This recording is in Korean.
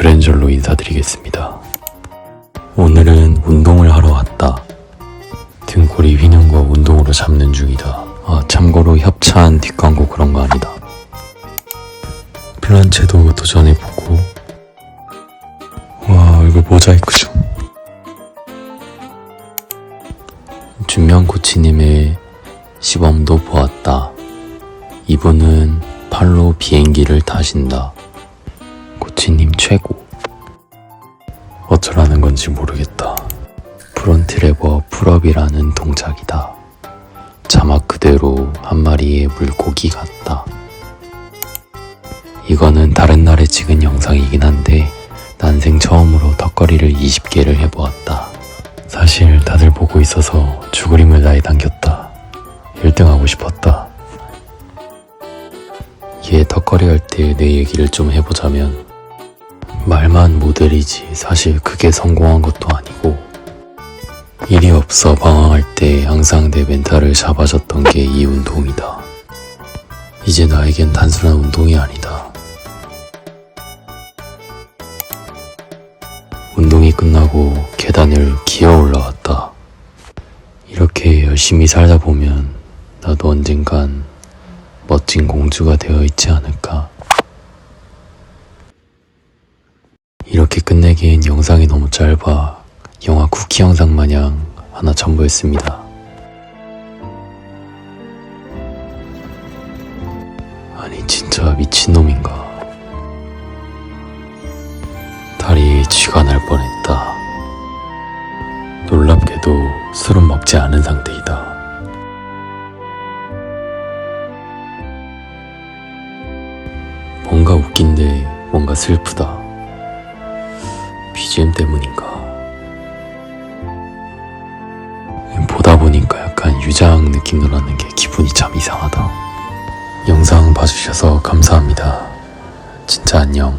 그랜절로 인사드리겠습니다. 오늘은 운동을 하러 왔다. 등골이 휘는 거 운동으로 잡는 중이다. 아, 참고로 협찬 뒷광고 그런 거 아니다. 플란체도 도전해보고 와 얼굴 모자이크 좀 준명 코치님의 시범도 보았다. 이분은 팔로 비행기를 타신다. 코치님 최고. 어쩌라는 건지 모르겠다. 프론트 레버 풀업이라는 동작이다. 자막 그대로 한 마리의 물고기 같다. 이거는 다른 날에 찍은 영상이긴 한데 난생 처음으로 턱걸이를 20개를 해보았다. 사실 다들 보고 있어서 죽으림을 나에 당겼다. 1등 하고 싶었다. 얘 턱걸이 할 때 내 얘기를 좀 해보자면 말만 모델이지 사실 그게 성공한 것도 아니고 일이 없어 방황할 때 항상 내 멘탈을 잡아줬던 게 이 운동이다. 이제 나에겐 단순한 운동이 아니다. 운동이 끝나고 계단을 기어 올라왔다. 이렇게 열심히 살다 보면 나도 언젠간 멋진 공주가 되어 있지 않을까. 이렇게 끝내기엔 영상이 너무 짧아 영화 쿠키 영상 마냥 하나 첨부했습니다. 아니 진짜 미친놈인가. 다리에 쥐가 날 뻔했다. 놀랍게도 술은 먹지 않은 상태이다. 뭔가 웃긴데 뭔가 슬프다. BGM 때문인가? 보다 보니까 약간 유장 느낌도 나는 게 기분이 참 이상하다. 영상 봐주셔서 감사합니다. 진짜 안녕.